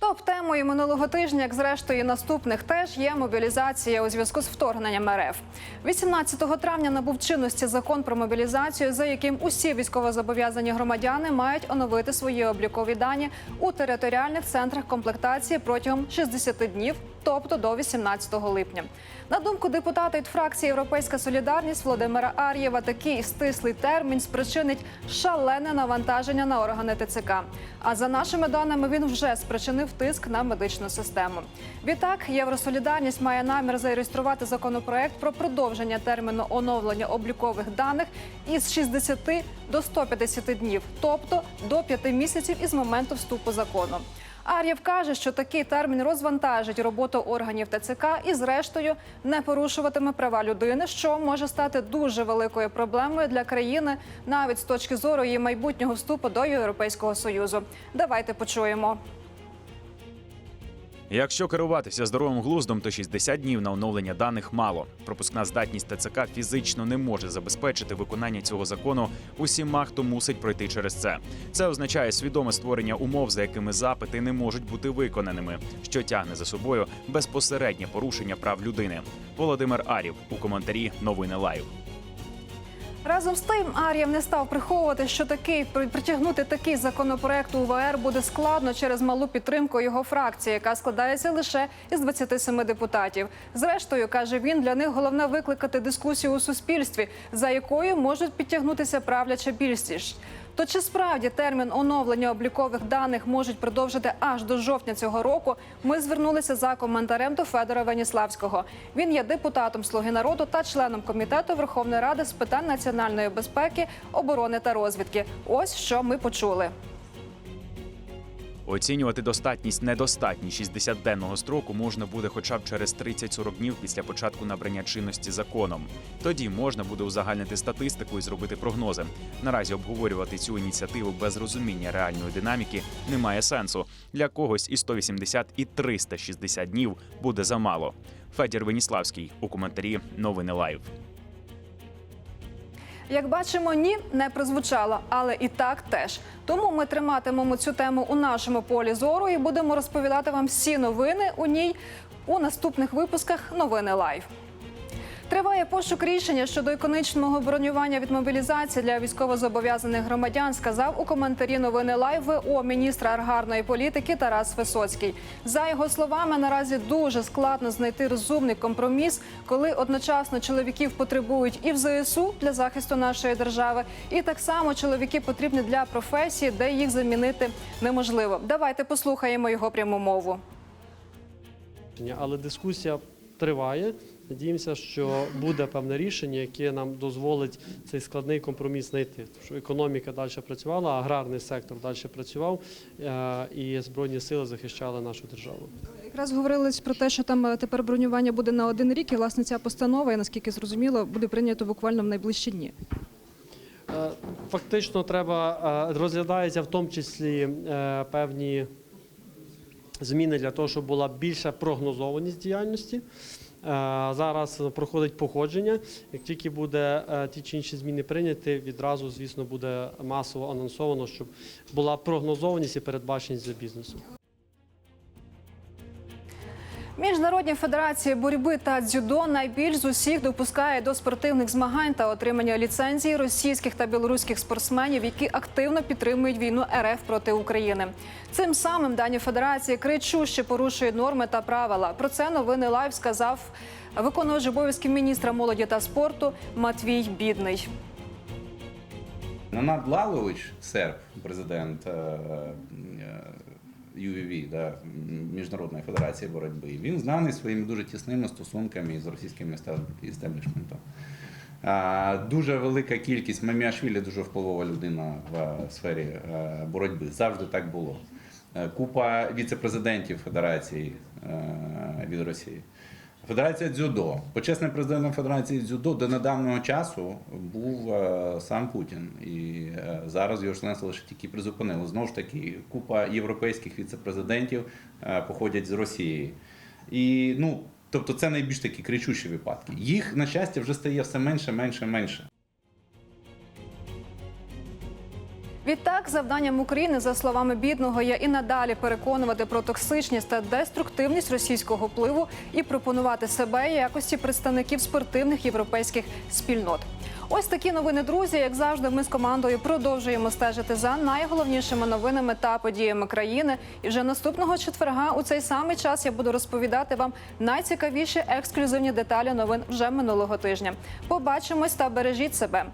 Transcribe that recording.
Топ темою минулого тижня, як зрештою наступних, теж є мобілізація у зв'язку з вторгненням РФ. 18 травня набув чинності закон про мобілізацію, за яким усі військовозобов'язані громадяни мають оновити свої облікові дані у територіальних центрах комплектації протягом 60 днів, тобто до 18 липня. На думку депутата від фракції Європейська Солідарність Володимира Ар'єва, такий стислий термін спричинить шалене навантаження на органи ТЦК. А за нашими даними він вже спричинив тиск на медичну систему. Відтак, Євросолідарність має намір зареєструвати законопроект про продовження терміну оновлення облікових даних із 60 до 150 днів, тобто до 5 місяців із моменту вступу закону. Ар'єв каже, що такий термін розвантажить роботу органів ТЦК і, зрештою, не порушуватиме права людини, що може стати дуже великою проблемою для країни, навіть з точки зору її майбутнього вступу до Європейського союзу. Давайте почуємо. Якщо керуватися здоровим глуздом, то 60 днів на оновлення даних мало. Пропускна здатність ТЦК фізично не може забезпечити виконання цього закону усіма, хто мусить пройти через це. Це означає свідоме створення умов, за якими запити не можуть бути виконаними, що тягне за собою безпосереднє порушення прав людини. Володимир Арів у коментарі Новини Лайв. Разом з тим, Ар'єв не став приховувати, що такий при- притягнути такий законопроект у ВР буде складно через малу підтримку його фракції, яка складається лише із 27 депутатів. Зрештою, каже він, для них головне викликати дискусію у суспільстві, за якою можуть підтягнутися правляча більшість. То чи справді термін оновлення облікових даних можуть продовжити аж до жовтня цього року? Ми звернулися за коментарем до Федора Веніславського. Він є депутатом Слуги народу та членом комітету Верховної Ради з питань національної безпеки, оборони та розвідки. Ось що ми почули. Оцінювати достатність недостатність 60-денного строку можна буде хоча б через 30-40 днів після початку набрання чинності законом. Тоді можна буде узагальнити статистику і зробити прогнози. Наразі обговорювати цю ініціативу без розуміння реальної динаміки немає сенсу. Для когось і 180, і 360 днів буде замало. Федір Веніславський у коментарі Новини Лайв. Як бачимо, ні, не прозвучало, але і так теж. Тому ми триматимемо цю тему у нашому полі зору і будемо розповідати вам всі новини у ній у наступних випусках новини Лайв. Триває пошук рішення щодо економічного бронювання від мобілізації для військовозобов'язаних громадян, сказав у коментарі новини Лайв ВО міністра аграрної політики Тарас Висоцький. За його словами, наразі дуже складно знайти розумний компроміс, коли одночасно чоловіків потребують і в ЗСУ для захисту нашої держави, і так само чоловіки потрібні для професії, де їх замінити неможливо. Давайте послухаємо його пряму мову. але дискусія триває. Надіємося, що буде певне рішення, яке нам дозволить цей складний компроміс знайти. Що економіка далі працювала, аграрний сектор далі працював, е, і збройні сили захищали нашу державу. Якраз говорилось про те, що там е, тепер бронювання буде на один рік, і власне ця постанова, я наскільки зрозуміло, буде прийнято буквально в найближчі дні. Е, Фактично, треба розглядається в тому числі певні зміни для того, щоб була більша прогнозованість діяльності. Е, Зараз проходить походження. Як тільки буде е, ті чи інші зміни прийняті, відразу, звісно, буде масово анонсовано, щоб була прогнозованість і передбаченість за бізнесу. Міжнародні федерації боротьби та дзюдо найбільш з усіх допускає до спортивних змагань та отримання ліцензії російських та білоруських спортсменів, які активно підтримують війну РФ проти України. Цим самим дані федерації кричуще порушують норми та правила. Про це новини Лайв сказав виконувач обов'язків міністра молоді та спорту Матвій Бідний. Нанад Лалович, серб, президент е, UVV, да, Міжнародної федерації боротьби, він знаний своїми дуже тісними стосунками з російським істеблішментом. Дуже велика кількість Маміашвілі дуже впливова людина в сфері е, боротьби. Завжди так було. Е, Купа віце-президентів Федерації е, від Росії. Федерація дзюдо. Почесним президентом Федерації дзюдо до недавнього часу був е, сам Путін. І е, зараз його членство лише тільки призупинили. Знову ж таки, купа європейських віце-президентів е, походять з Росії. І ну, тобто це найбільш такі кричущі випадки. Їх, на щастя, вже стає все менше, менше, менше. Відтак, завданням України, за словами бідного, є і надалі переконувати про токсичність та деструктивність російського впливу і пропонувати себе якості представників спортивних європейських спільнот. Ось такі новини, друзі. Як завжди, ми з командою продовжуємо стежити за найголовнішими новинами та подіями країни. І вже наступного четверга у цей самий час я буду розповідати вам найцікавіші ексклюзивні деталі новин вже минулого тижня. Побачимось та бережіть себе.